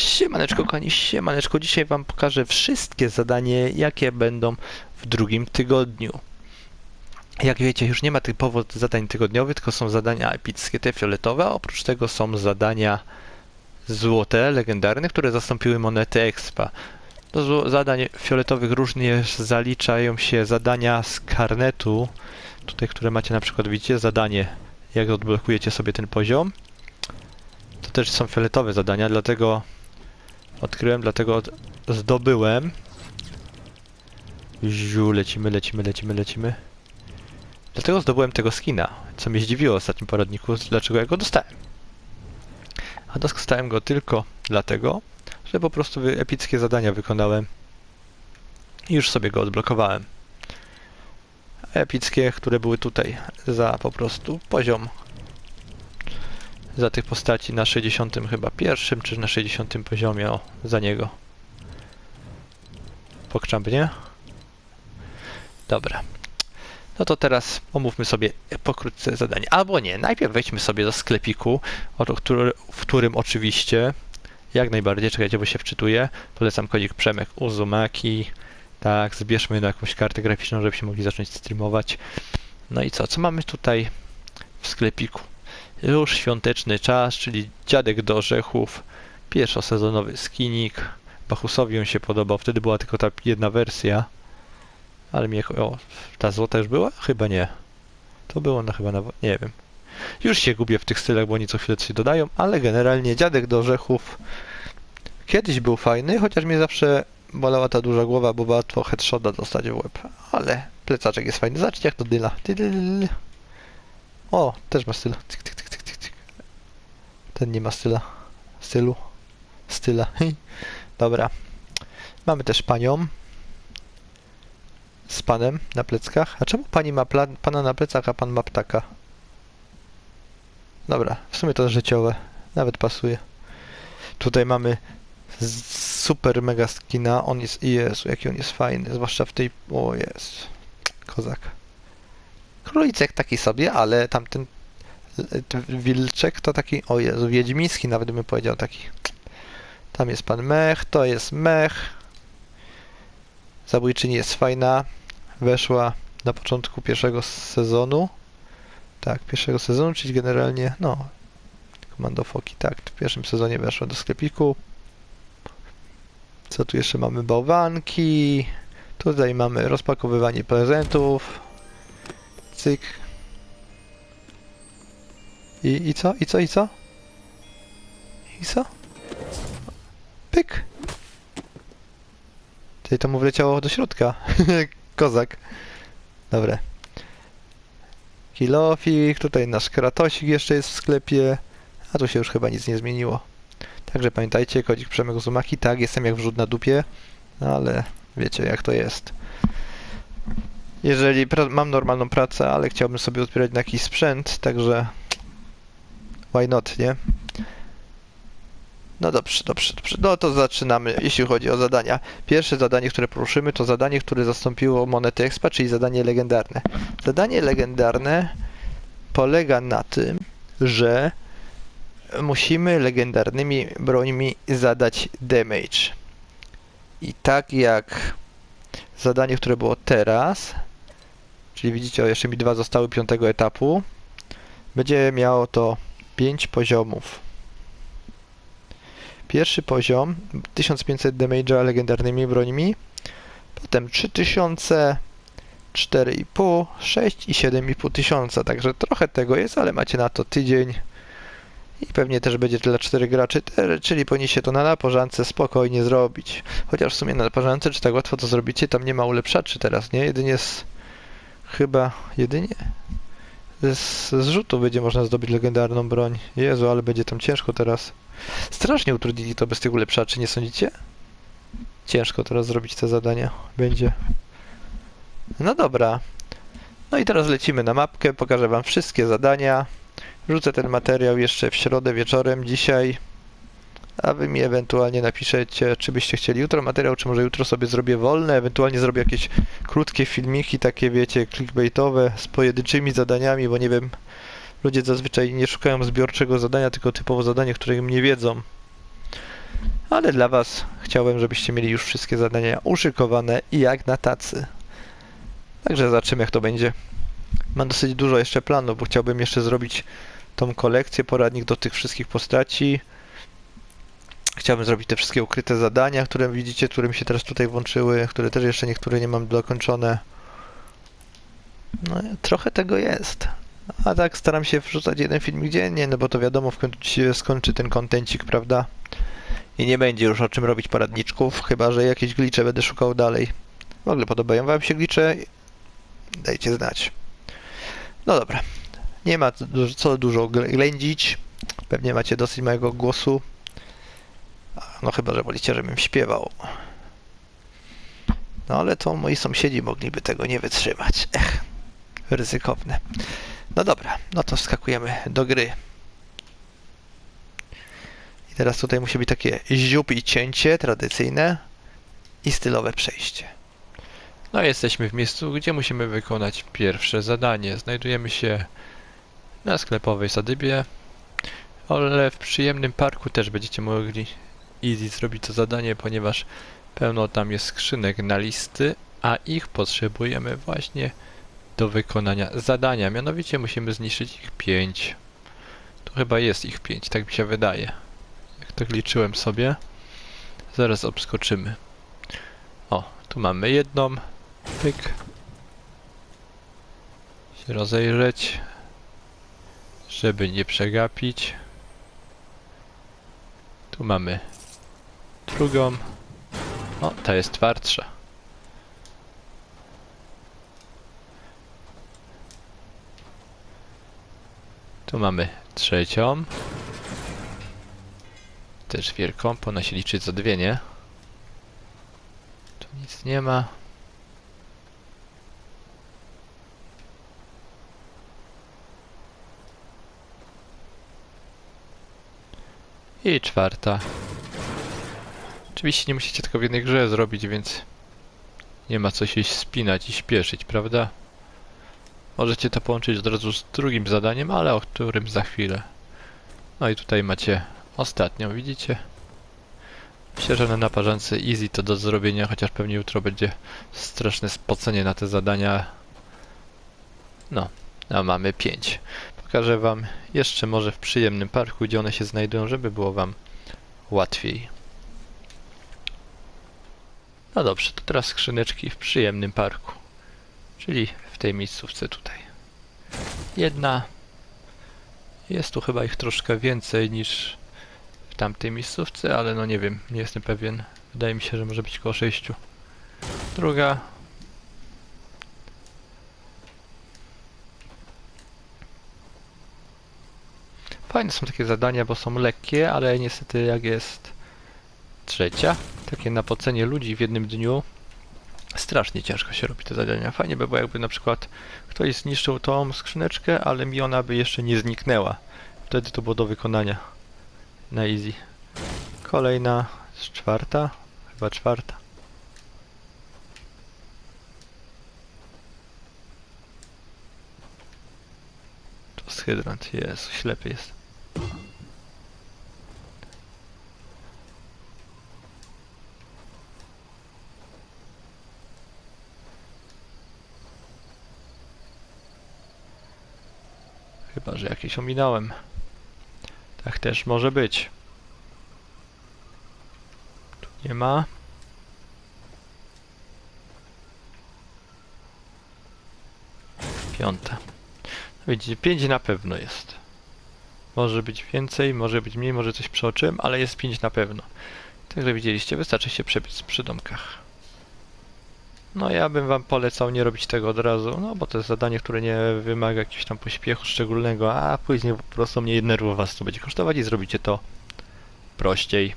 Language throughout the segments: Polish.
Siemaneczko kochani, siemaneczko. Dzisiaj wam pokażę wszystkie zadania, jakie będą w drugim tygodniu. Jak wiecie, już nie ma typowo zadań tygodniowych, tylko są zadania epickie, te fioletowe, a oprócz tego są zadania złote, legendarne, które zastąpiły monety expa. Do zadań fioletowych również zaliczają się zadania z karnetu, tutaj, które macie na przykład, widzicie, zadanie, jak odblokujecie sobie ten poziom. To też są fioletowe zadania, dlatego odkryłem, dlatego od- zdobyłem. Ziu, lecimy, lecimy, lecimy, lecimy. Dlatego zdobyłem tego skina, co mnie zdziwiło w ostatnim poradniku, dlaczego ja go dostałem. A dostałem go tylko dlatego, że po prostu epickie zadania wykonałem i już sobie go odblokowałem. Epickie, które były tutaj za po prostu poziom za tych postaci na 60 chyba pierwszym, czy na 60 poziomie, o, za niego. Pokrzambnie. Dobra. No to teraz omówmy sobie pokrótce zadanie. Albo nie, najpierw wejdźmy sobie do sklepiku, w którym oczywiście, jak najbardziej, czekajcie, bo się wczytuję, polecam kodzik Przemek Uzumaki. Tak, zbierzmy na jakąś kartę graficzną, żebyśmy mogli zacząć streamować. No i co, co mamy tutaj w sklepiku? Już świąteczny czas, czyli dziadek do orzechów, pierwszosezonowy skinik. Bachusowi on się podobał, wtedy była tylko ta jedna wersja. Ale mnie... O, ta złota już była? Chyba nie. To było na chyba na... nie wiem. Już się gubię w tych stylach, bo oni co chwilę coś dodają, ale generalnie dziadek do orzechów kiedyś był fajny, chociaż mnie zawsze bolała ta duża głowa, bo łatwo headshota dostać w łeb. Ale plecaczek jest fajny. Zobaczcie jak to dyla. O, też ma styl. Cyk, cyk, cyk, cyk, cyk, cyk. Ten nie ma styla. Stylu. Styla. Dobra. Mamy też panią. Z panem na pleckach. A czemu pani ma pana na plecach, a pan ma ptaka? Dobra, w sumie to życiowe. Nawet pasuje. Tutaj mamy super mega skina. On jest... Jezu, jaki on jest fajny. Zwłaszcza w tej... O, jest. Kozak. Królicek taki sobie, ale tamten wilczek to taki, o Jezu, wiedźmiński nawet bym powiedział taki. Tam jest pan mech, to jest mech. Zabójczyni jest fajna. Weszła na początku pierwszego sezonu. Tak, pierwszego sezonu, czyli generalnie, no, Komando Foki, tak, w pierwszym sezonie weszła do sklepiku. Co tu jeszcze mamy? Bałwanki. Tutaj mamy rozpakowywanie prezentów. Cyk. I, I co? I co? I co? I co? Pyk. Tutaj to mu wleciało do środka. Kozak. Dobra. Kilofik, tutaj nasz kratosik jeszcze jest w sklepie. A tu się już chyba nic nie zmieniło. Także pamiętajcie, kodzik Przemek Zumaki. Tak, jestem jak wrzut na dupie, no ale wiecie jak to jest. Jeżeli mam normalną pracę, ale chciałbym sobie odbierać na jakiś sprzęt, także why not, nie? No dobrze, dobrze, dobrze. No to zaczynamy, jeśli chodzi o zadania. Pierwsze zadanie, które poruszymy, to zadanie, które zastąpiło monety expa, czyli zadanie legendarne. Zadanie legendarne polega na tym, że musimy legendarnymi brońmi zadać damage. I tak jak zadanie, które było teraz, czyli widzicie, jeszcze mi dwa zostały piątego etapu, będzie miało to 5 poziomów. Pierwszy poziom 1500 damage'a legendarnymi brońmi, potem 3000, 4,5, 6 i 7,5 tysiąca, także trochę tego jest, ale macie na to tydzień i pewnie też będzie dla 4 graczy, czyli powinniście to na napożance spokojnie zrobić. Chociaż w sumie na napożance, czy tak łatwo to zrobicie, tam nie ma ulepszaczy teraz, nie? Jedynie z... chyba... jedynie? Z, z rzutu będzie można zdobyć legendarną broń. Jezu, ale będzie tam ciężko teraz. Strasznie utrudnili to bez tych ulepszaczy, nie sądzicie? Ciężko teraz zrobić te zadania. Będzie. No dobra. No i teraz lecimy na mapkę, pokażę wam wszystkie zadania. Wrzucę ten materiał jeszcze w środę wieczorem dzisiaj. A wy mi ewentualnie napiszecie, czy byście chcieli jutro materiał, czy może jutro sobie zrobię wolne, ewentualnie zrobię jakieś krótkie filmiki, takie wiecie, clickbaitowe, z pojedynczymi zadaniami, bo nie wiem, ludzie zazwyczaj nie szukają zbiorczego zadania, tylko typowo zadanie, które nie wiedzą. Ale dla Was chciałbym, żebyście mieli już wszystkie zadania uszykowane i jak na tacy. Także zobaczymy jak to będzie. Mam dosyć dużo jeszcze planów, bo chciałbym jeszcze zrobić tą kolekcję, poradnik do tych wszystkich postaci. Chciałbym zrobić te wszystkie ukryte zadania, które widzicie, które mi się teraz tutaj włączyły, które też jeszcze niektóre nie mam dokończone. No, trochę tego jest. A tak staram się wrzucać jeden filmik dziennie, no bo to wiadomo, w końcu się skończy ten kontencik, prawda? I nie będzie już o czym robić poradniczków, chyba że jakieś glicze będę szukał dalej. W ogóle podobają wam się glicze? Dajcie znać. No dobra. Nie ma co dużo gl- ględzić. Pewnie macie dosyć mojego głosu. No chyba, że wolicie, żebym śpiewał. No ale to moi sąsiedzi mogliby tego nie wytrzymać. Ech, ryzykowne. No dobra, no to wskakujemy do gry. I teraz tutaj musi być takie ziup i cięcie tradycyjne i stylowe przejście. No jesteśmy w miejscu, gdzie musimy wykonać pierwsze zadanie. Znajdujemy się na sklepowej sadybie, ale w przyjemnym parku też będziecie mogli easy zrobić to zadanie, ponieważ pełno tam jest skrzynek na listy, a ich potrzebujemy właśnie do wykonania zadania. Mianowicie musimy zniszczyć ich 5. Tu chyba jest ich 5, tak mi się wydaje. Jak tak liczyłem sobie. Zaraz obskoczymy. O, tu mamy jedną. Pyk. Się rozejrzeć. Żeby nie przegapić. Tu mamy drugą. O, ta jest twardsza. Tu mamy trzecią. Też wielką, powinna się liczyć za dwie, nie? Tu nic nie ma. I czwarta. Oczywiście nie musicie tego w jednej grze zrobić, więc nie ma co się spinać i śpieszyć, prawda? Możecie to połączyć od razu z drugim zadaniem, ale o którym za chwilę. No i tutaj macie ostatnią, widzicie? Myślę, że na naparzance easy to do zrobienia, chociaż pewnie jutro będzie straszne spocenie na te zadania. No, a mamy 5. Pokażę wam jeszcze może w przyjemnym parku, gdzie one się znajdują, żeby było wam łatwiej. No dobrze, to teraz skrzyneczki w przyjemnym parku. Czyli w tej miejscówce tutaj. Jedna. Jest tu chyba ich troszkę więcej niż w tamtej miejscówce, ale no nie wiem, nie jestem pewien. Wydaje mi się, że może być około 6. Druga. Fajne są takie zadania, bo są lekkie, ale niestety jak jest trzecia, takie napocenie ludzi w jednym dniu, strasznie ciężko się robi te zadania. Fajnie by było jakby na przykład ktoś zniszczył tą skrzyneczkę, ale mi ona by jeszcze nie zniknęła. Wtedy to było do wykonania na easy. Kolejna, czwarta, chyba czwarta. To jest hydrant, jest, ślepy jest. Chyba, że jakieś ominąłem. Tak też może być. Tu nie ma. Piąta. No Widzicie, pięć na pewno jest. Może być więcej, może być mniej, może coś przeoczyłem, ale jest pięć na pewno. Także widzieliście, wystarczy się przebiec przy domkach. No ja bym wam polecał nie robić tego od razu, no bo to jest zadanie, które nie wymaga jakiegoś tam pośpiechu szczególnego, a później po prostu mnie nerwów was to będzie kosztować i zrobicie to prościej.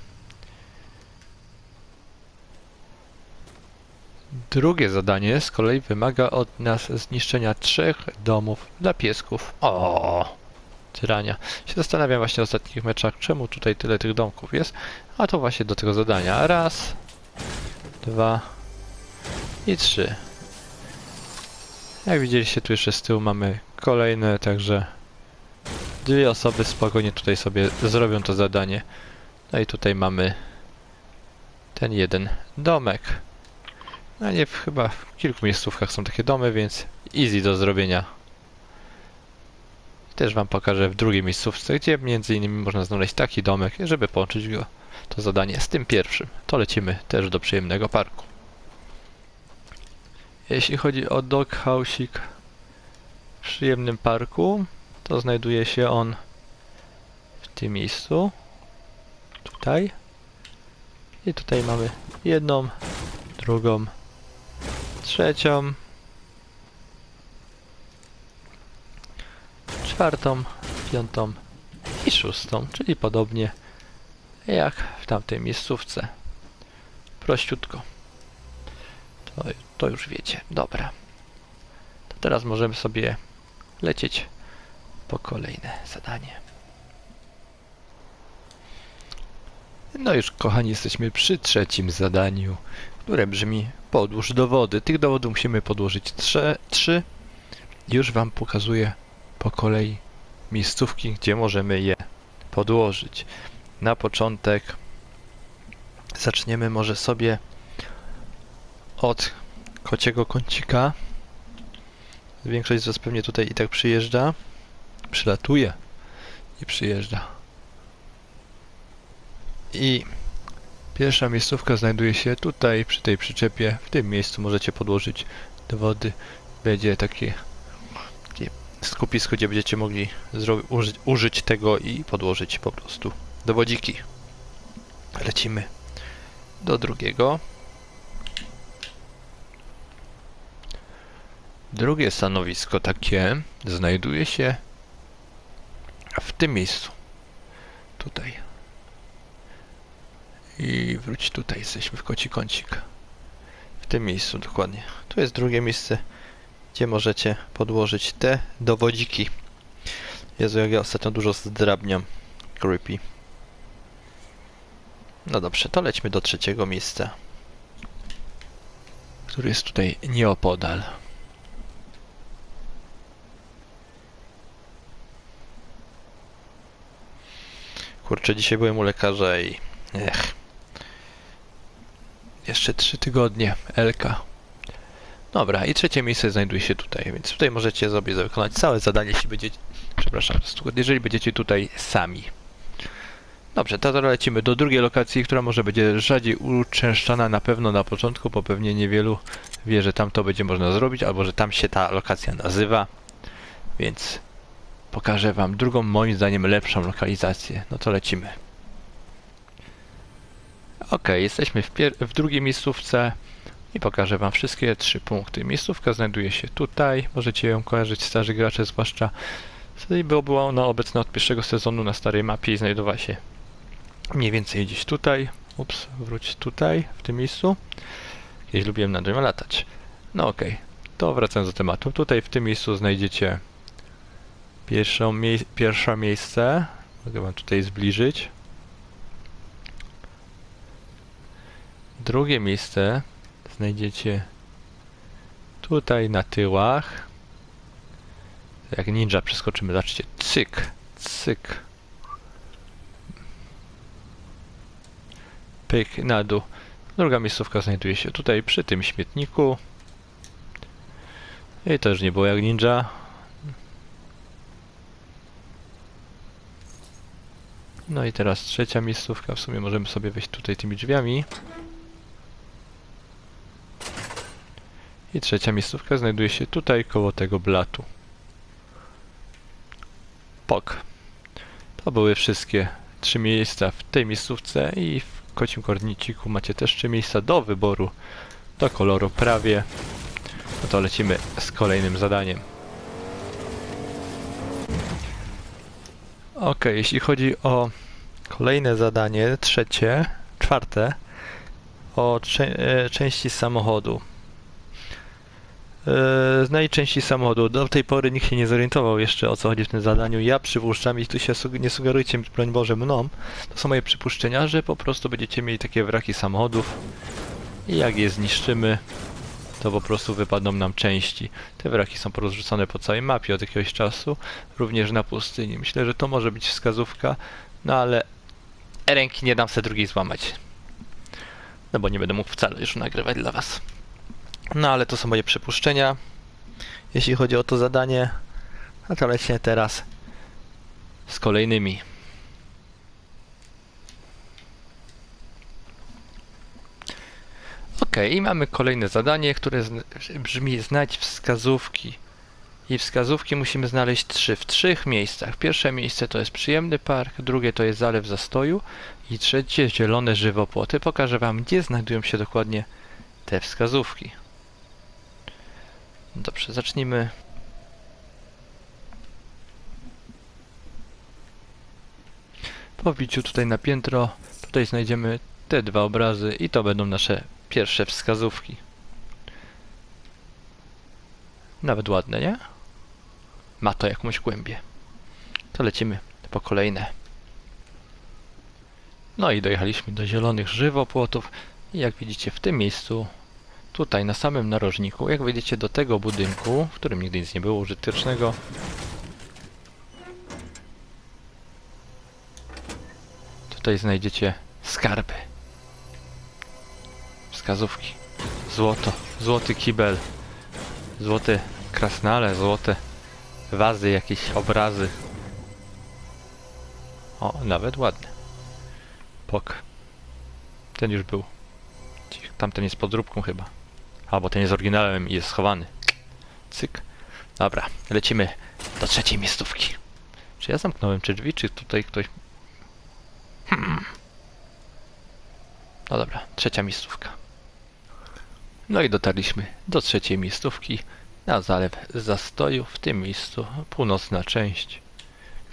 Drugie zadanie z kolei wymaga od nas zniszczenia trzech domów dla piesków. O, tyrania. Się zastanawiam właśnie w ostatnich meczach, czemu tutaj tyle tych domków jest, a to właśnie do tego zadania. Raz, dwa, i trzy. Jak widzieliście, tu jeszcze z tyłu mamy kolejne, także dwie osoby spokojnie tutaj sobie zrobią to zadanie. No i tutaj mamy ten jeden domek. No nie, chyba w kilku miejscówkach są takie domy, więc easy do zrobienia. Też wam pokażę w drugiej miejscówce, gdzie między innymi można znaleźć taki domek, żeby połączyć go, to zadanie z tym pierwszym. To lecimy też do przyjemnego parku. Jeśli chodzi o dog house'ik w przyjemnym parku, to znajduje się on w tym miejscu. Tutaj. I tutaj mamy jedną, drugą, trzecią, czwartą, piątą i szóstą, czyli podobnie jak w tamtej miejscówce. Prościutko. To, to już wiecie. Dobra. To teraz możemy sobie lecieć po kolejne zadanie. No już kochani, jesteśmy przy trzecim zadaniu, które brzmi podłóż dowody. Tych dowodów musimy podłożyć trze, trzy. Już wam pokazuję po kolei miejscówki, gdzie możemy je podłożyć. Na początek zaczniemy może sobie od kociego kącika. Większość z was pewnie tutaj i tak przyjeżdża. Przylatuje i przyjeżdża. I pierwsza miejscówka znajduje się tutaj, przy tej przyczepie. W tym miejscu możecie podłożyć dowody. Będzie takie, takie skupisko, gdzie będziecie mogli użyć, tego i podłożyć po prostu dowodziki. Lecimy do drugiego. Drugie stanowisko takie znajduje się w tym miejscu. Tutaj. I wróć tutaj, jesteśmy w koci kącik. W tym miejscu dokładnie. Tu jest drugie miejsce, gdzie możecie podłożyć te dowodziki. Jezu, jak ja ostatnio dużo zdrabniam. Creepy. No dobrze, to lećmy do trzeciego miejsca. Który jest tutaj nieopodal. Kurczę, dzisiaj byłem u lekarza i... Ech. Jeszcze trzy tygodnie. Elka. Dobra, i trzecie miejsce znajduje się tutaj, więc tutaj możecie sobie wykonać całe zadanie, jeśli będziecie... Przepraszam, jeżeli będziecie tutaj sami. Dobrze, teraz lecimy do drugiej lokacji, która może będzie rzadziej uczęszczana na pewno na początku, bo pewnie niewielu wie, że tam to będzie można zrobić, albo że tam się ta lokacja nazywa. Więc pokażę wam drugą, moim zdaniem lepszą lokalizację. No to lecimy. Ok, jesteśmy w, w drugiej miejscówce i pokażę wam wszystkie trzy punkty. Miejscówka znajduje się tutaj, możecie ją kojarzyć, starzy gracze zwłaszcza. Wtedy była ona obecna od pierwszego sezonu na starej mapie i znajdowała się mniej więcej gdzieś tutaj. Ups, wróć tutaj, w tym miejscu. Kiedyś lubiłem na nią latać. No okej, to wracając do tematu. Tutaj w tym miejscu znajdziecie pierwszą mie- pierwsze miejsce. Mogę wam tutaj zbliżyć. Drugie miejsce znajdziecie tutaj na tyłach. Jak ninja przeskoczymy, zobaczcie, cyk, cyk. Pyk na dół. Druga miejscówka znajduje się tutaj przy tym śmietniku. I też nie było jak ninja. No i teraz trzecia miejscówka. W sumie możemy sobie wejść tutaj tymi drzwiami. I trzecia miejscówka znajduje się tutaj koło tego blatu. Pok. To były wszystkie trzy miejsca w tej miejscówce i w kocim korniciku macie też trzy miejsca do wyboru do koloru prawie. No to lecimy z kolejnym zadaniem. Ok, jeśli chodzi o kolejne zadanie, trzecie, czwarte, o e, części samochodu. E, Znajdź części samochodu. Do tej pory nikt się nie zorientował jeszcze o co chodzi w tym zadaniu. Ja przypuszczam i tu się sug- nie sugerujcie, broń Boże, mną. To są moje przypuszczenia, że po prostu będziecie mieli takie wraki samochodów i jak je zniszczymy, to po prostu wypadną nam części. Te wraki są porozrzucone po całej mapie od jakiegoś czasu, również na pustyni. Myślę, że to może być wskazówka, no ale ręki nie dam sobie drugiej złamać. no bo nie będę mógł wcale już nagrywać dla was. No ale to są moje przypuszczenia, jeśli chodzi o to zadanie. Lecimy teraz z kolejnymi. Ok, i mamy kolejne zadanie, które brzmi znać wskazówki. I wskazówki musimy znaleźć trzy w trzech miejscach. Pierwsze miejsce to jest przyjemny park, drugie to jest zalew zastoju i trzecie zielone żywopłoty. Pokażę wam, gdzie znajdują się dokładnie te wskazówki. Dobrze, zacznijmy. Po wbiciu tutaj na piętro, tutaj znajdziemy te dwa obrazy i to będą nasze pierwsze wskazówki. Nawet ładne, nie? Ma to jakąś głębię. To lecimy po kolejne. No i dojechaliśmy do zielonych żywopłotów i jak widzicie w tym miejscu, tutaj na samym narożniku, jak wejdziecie do tego budynku, w którym nigdy nic nie było użytecznego, tutaj znajdziecie skarby. Wskazówki. Złoto, złoty kibel, złote krasnale, złote wazy, jakieś obrazy. O, nawet ładny. Pok. Ten już był. Tamten jest podróbką chyba. Albo ten jest oryginałem i jest schowany. Cyk. Dobra, lecimy do trzeciej miejscówki. Czy ja zamknąłem czy drzwi, czy tutaj ktoś... Hmm. No dobra, trzecia miejscówka. No i dotarliśmy do trzeciej miejscówki na zalew zastoju. W tym miejscu północna część.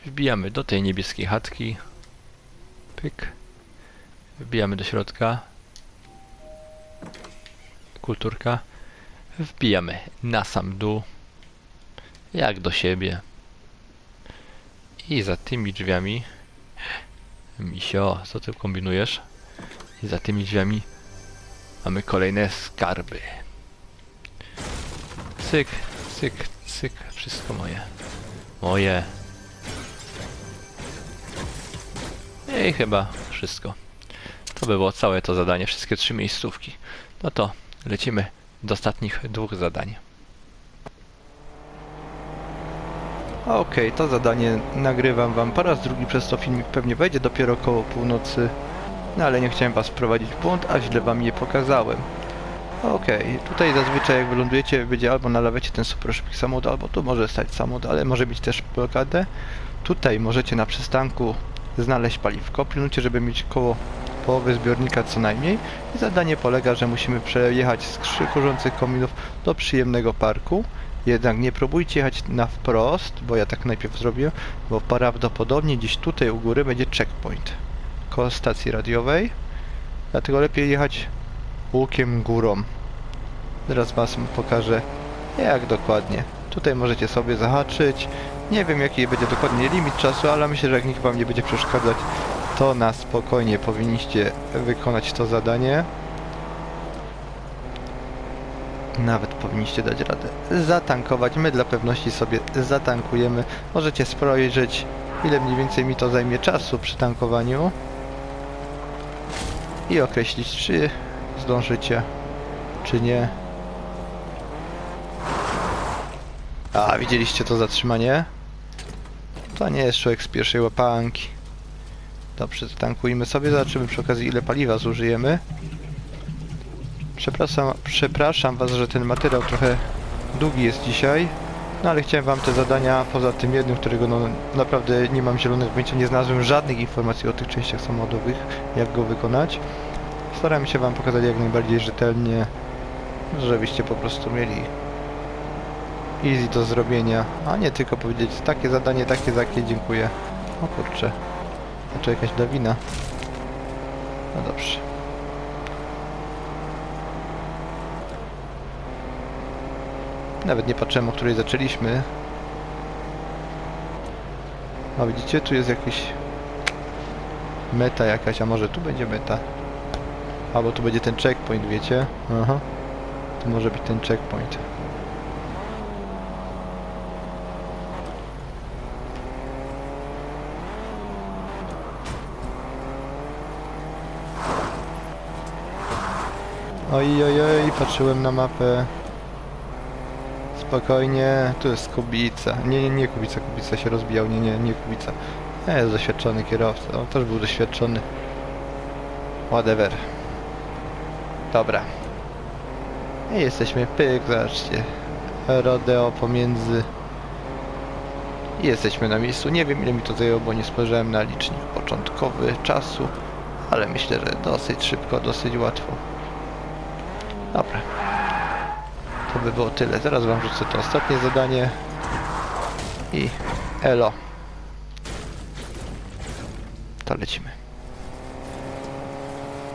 Wbijamy do tej niebieskiej chatki. Pyk. Wbijamy do środka. Kulturka. Wbijamy na sam dół. Jak do siebie. I za tymi drzwiami. Misio, co ty kombinujesz? I za tymi drzwiami mamy kolejne skarby. Cyk, cyk, cyk. Wszystko moje. Moje. I chyba wszystko. To by było całe to zadanie, wszystkie trzy miejscówki. No to lecimy do ostatnich dwóch zadań. Okej, to zadanie nagrywam wam po raz drugi, przez to filmik pewnie wejdzie dopiero koło północy. No ale nie chciałem was wprowadzić w błąd, a źle wam je pokazałem. Okej, tutaj zazwyczaj jak wylądujecie, będzie albo na lawecie ten super szybki samochód, albo tu może stać samochód, ale może mieć też blokadę. Tutaj możecie na przystanku znaleźć paliwko, pilnujcie, żeby mieć koło połowy zbiornika co najmniej. I zadanie polega, że musimy przejechać z krzy- kurzących kominów do przyjemnego parku. Jednak nie próbujcie jechać na wprost, bo ja tak najpierw zrobię, bo prawdopodobnie gdzieś tutaj u góry będzie checkpoint koło stacji radiowej. Dlatego lepiej jechać łukiem górą. Teraz was pokażę jak dokładnie. Tutaj możecie sobie zahaczyć. Nie wiem jaki będzie dokładnie limit czasu, ale myślę, że jak nikt wam nie będzie przeszkadzać, to na spokojnie powinniście wykonać to zadanie. Nawet powinniście dać radę zatankować. My dla pewności sobie zatankujemy. Możecie spojrzeć ile mniej więcej mi to zajmie czasu przy tankowaniu i określić czy zdążycie czy nie. A, widzieliście to zatrzymanie? To nie jest człowiek z pierwszej łapanki. Dobrze, zatankujmy sobie, zobaczymy przy okazji ile paliwa zużyjemy. Przepraszam, przepraszam was, że ten materiał trochę długi jest dzisiaj. No ale chciałem wam te zadania, poza tym jednym, którego no naprawdę nie mam zielonego pojęcia, nie znalazłem żadnych informacji o tych częściach samochodowych, jak go wykonać. Staram się wam pokazać jak najbardziej rzetelnie, żebyście po prostu mieli easy do zrobienia, a nie tylko powiedzieć takie zadanie, takie, takie, dziękuję. O kurczę, znaczy jakaś lawina. No dobrze. Nawet nie patrzyłem, o której zaczęliśmy. A widzicie, tu jest jakiś meta jakaś, a może tu będzie meta. Albo tu będzie ten checkpoint, wiecie? Aha. To może być ten checkpoint. Oj, oj, oj, patrzyłem na mapę. Spokojnie, tu jest Kubica. Nie, nie, nie Kubica, Kubica się rozbijał, nie, nie, nie Kubica. Nie, jest doświadczony kierowca, on też był doświadczony. Whatever. Dobra. I jesteśmy, pyk, zobaczcie. Rodeo pomiędzy... I jesteśmy na miejscu. Nie wiem ile mi to zajęło, bo nie spojrzałem na licznik początkowy czasu. Ale myślę, że dosyć szybko, dosyć łatwo. Dobra. By było tyle. Teraz wam rzucę to ostatnie zadanie. I elo. To lecimy.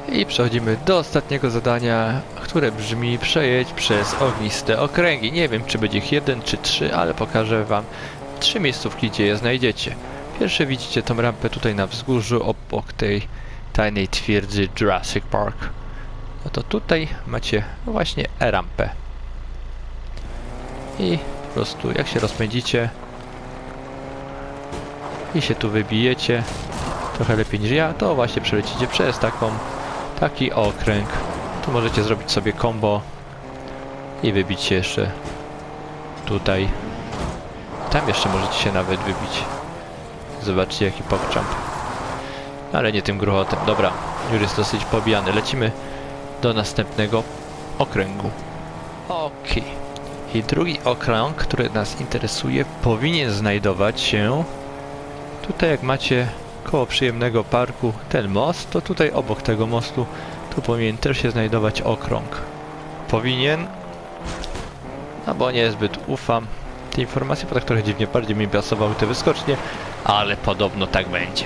I przechodzimy do ostatniego zadania, które brzmi przejedź przez ogniste okręgi. Nie wiem, czy będzie ich jeden czy trzy, ale pokażę wam trzy miejscówki, gdzie je znajdziecie. Pierwsze widzicie tą rampę tutaj na wzgórzu, obok tej tajnej twierdzy Jurassic Park. No to tutaj macie właśnie e-rampę. I po prostu jak się rozpędzicie i się tu wybijecie trochę lepiej niż ja, to właśnie przelecicie przez taką taki okręg. Tu możecie zrobić sobie combo i wybić się jeszcze tutaj. Tam jeszcze możecie się nawet wybić. Zobaczcie jaki pokczamp. Ale nie tym gruchotem. Dobra, już jest dosyć pobijany. Lecimy do następnego okręgu. Okej. I drugi okrąg, który nas interesuje, powinien znajdować się tutaj jak macie koło przyjemnego parku ten most, to tutaj obok tego mostu tu powinien też się znajdować okrąg. Powinien, no bo niezbyt ufam tej informacji, bo tak trochę dziwnie bardziej mi pasowały te wyskocznie, ale podobno tak będzie.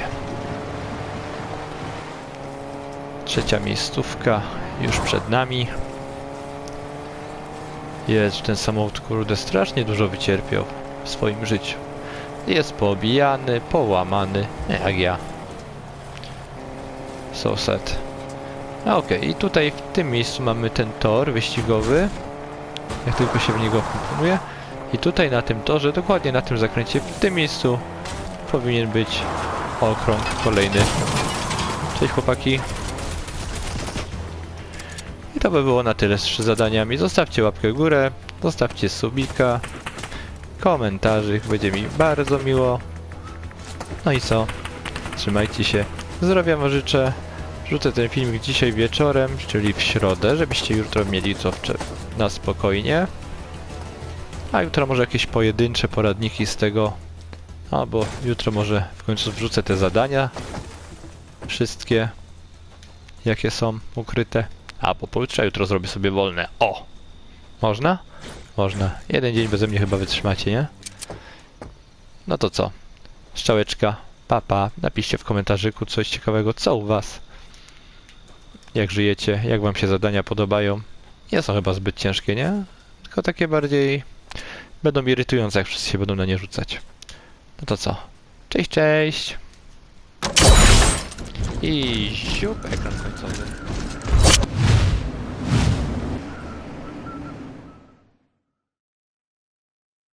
Trzecia miejscówka już przed nami. Jest ten samochód kurde strasznie dużo wycierpiał w swoim życiu. Jest poobijany, połamany, jak ja. So sad. A okej, i tutaj w tym miejscu mamy ten tor wyścigowy. Jak tylko się w niego wkomponuje. I tutaj na tym torze, dokładnie na tym zakręcie, w tym miejscu powinien być okrąg kolejny. Cześć chłopaki. I to by było na tyle z zadaniami. Zostawcie łapkę w górę, zostawcie subika komentarzy, będzie mi bardzo miło. No i co? Trzymajcie się. Zdrowia wam życzę. Rzucę ten filmik dzisiaj wieczorem, czyli w środę, żebyście jutro mieli co na spokojnie. A jutro może jakieś pojedyncze poradniki z tego. Albo jutro może w końcu wrzucę te zadania. Wszystkie. Jakie są ukryte. A po pojutrze jutro zrobię sobie wolne. O! Można? Można. Jeden dzień beze mnie chyba wytrzymacie, nie? No to co? Strzałeczka, papa, napiszcie w komentarzyku coś ciekawego, co u was? Jak żyjecie? Jak wam się zadania podobają? Nie są chyba zbyt ciężkie, nie? Tylko takie bardziej... Będą irytujące, jak wszyscy się będą na nie rzucać. No to co? Cześć, cześć! I siup, ekran końcowy.